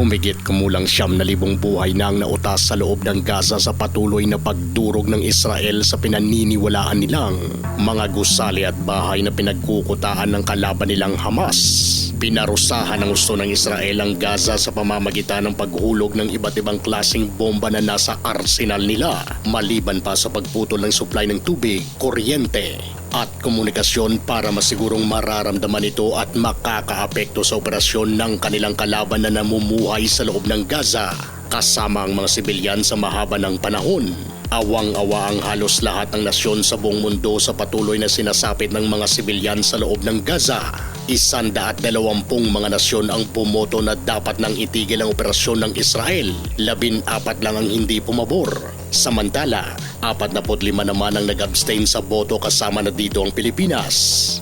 Humigit kumulang siyam na libong buhay na ang nautas sa loob ng Gaza sa patuloy na pagdurog ng Israel sa pinaniniwalaan nilang mga gusali at bahay na pinagkukutaan ng kalaban nilang Hamas. Pinarusahan ng gusto ng Israel ang Gaza sa pamamagitan ng paghulog ng iba't ibang klaseng bomba na nasa arsenal nila maliban pa sa pagputol ng supply ng tubig, kuryente at komunikasyon para masigurong mararamdaman ito at makakaapekto sa operasyon ng kanilang kalaban na namumuhay sa loob ng Gaza kasama ang mga sibilyan sa mahaba ng panahon. Awang-awa ang halos lahat ng nasyon sa buong mundo sa patuloy na sinasapit ng mga sibilyan sa loob ng Gaza. Isanda at dalawampung mga nasyon ang pumoto na dapat nang itigil ang operasyon ng Israel. Labin apat lang ang hindi pumabor. Samantala, 45 naman ang nag-abstain sa boto kasama na dito ang Pilipinas.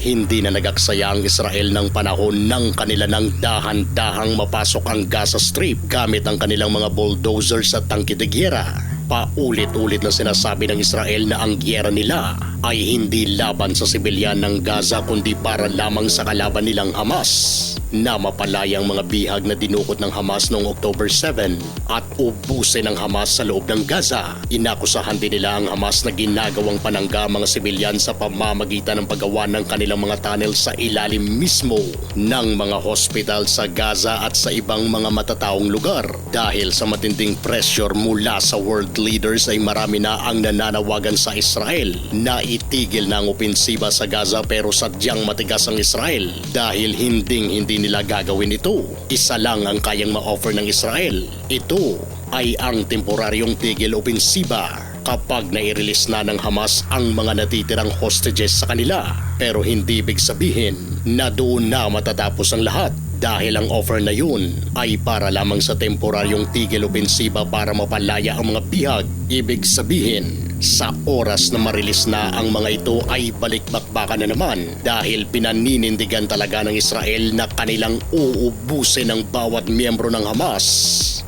Hindi na nagaksaya ang Israel ng panahon ng kanila ng dahan-dahang mapasok ang Gaza Strip gamit ang kanilang mga bulldozers at tangke de gyera. Paulit-ulit na sinasabi ng Israel na ang gyera nila ay hindi laban sa sibilyan ng Gaza kundi para lamang sa kalaban nilang Hamas na mapalaya ang mga bihag na dinukot ng Hamas noong October 7 at ubusin ng Hamas sa loob ng Gaza. Inakusahan din nila ang Hamas na ginagawang panangga ang mga sibilyan sa pamamagitan ng paggawa ng kanilang mga tunnel sa ilalim mismo ng mga hospital sa Gaza at sa ibang mga matataong lugar. Dahil sa matinding pressure mula sa world leaders ay marami na ang nananawagan sa Israel na itigil na ang opensiba sa Gaza pero sadyang matigas ang Israel dahil hinding hindi nila gagawin ito. Isa lang ang kayang ma-offer ng Israel. Ito ay ang temporaryong tigil opensiba kapag nai-release na ng Hamas ang mga natitirang hostages sa kanila. Pero hindi ibig sabihin na doon na matatapos ang lahat dahil ang offer na yun ay para lamang sa temporaryong tigil opensiba para mapalaya ang mga bihag. Ibig sabihin, sa oras na marilis na ang mga ito ay balikbakbakan na naman dahil pinaninindigan talaga ng Israel na kanilang uubusin ang bawat miyembro ng Hamas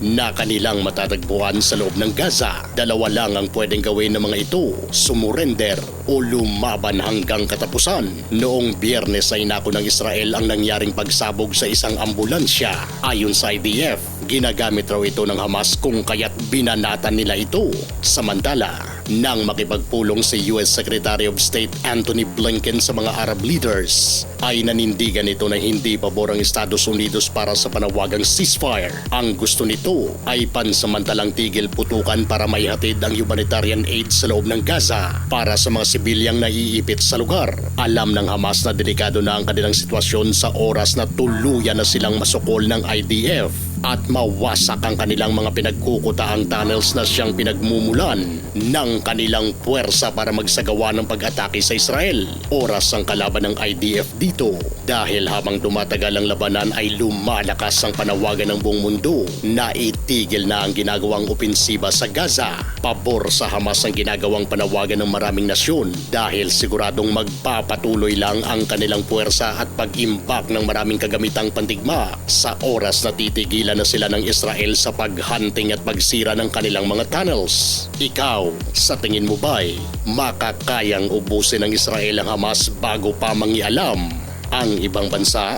na kanilang matatagpuan sa loob ng Gaza. Dalawa lang ang pwedeng gawin ng mga ito, sumurender o lumaban hanggang katapusan. Noong biyernes ay nako ng Israel ang nangyaring pagsabog sa isang ambulansya. Ayon sa IDF, ginagamit raw ito ng Hamas kung kaya't binanatan nila ito. Samantala, nang makipagpulong si US Secretary of State Anthony Blinken sa mga Arab leaders, ay nanindigan ito na hindi pabor ang Estados Unidos para sa panawagang ceasefire. Ang gusto nito ay pansamantalang tigil putukan para maihatid ang humanitarian aid sa loob ng Gaza para sa mga sibilyang naiipit sa lugar. Alam ng Hamas na delikado na ang kanilang sitwasyon sa oras na tuluyan na silang masukol ng IDF at mawasak ang kanilang mga pinagkukutaang tunnels na siyang pinagmumulan ng kanilang puwersa para magsagawa ng pag-atake sa Israel. Oras ang kalaban ng IDF dito dahil habang tumatagal ang labanan ay lumalakas ang panawagan ng buong mundo na itigil na ang ginagawang opensiba sa Gaza. Pabor sa Hamas ang ginagawang panawagan ng maraming nasyon dahil siguradong magpapatuloy lang ang kanilang puwersa at pag-imbak ng maraming kagamitang pandigma sa oras na titigilan na sila ng Israel sa paghunting at pagsira ng kanilang mga tunnels. Ikaw, sa tingin mo ba'y makakayang ubusin ng Israel ang Hamas bago pa mangialam ang ibang bansa?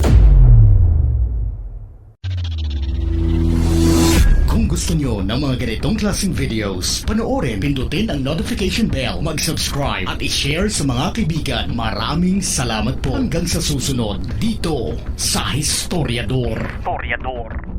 Kung gusto nyo ng mga ganitong klaseng videos, panoorin, pindutin ang notification bell, mag-subscribe at i-share sa mga kaibigan. Maraming salamat po hanggang sa susunod dito sa Historiador. Historiador.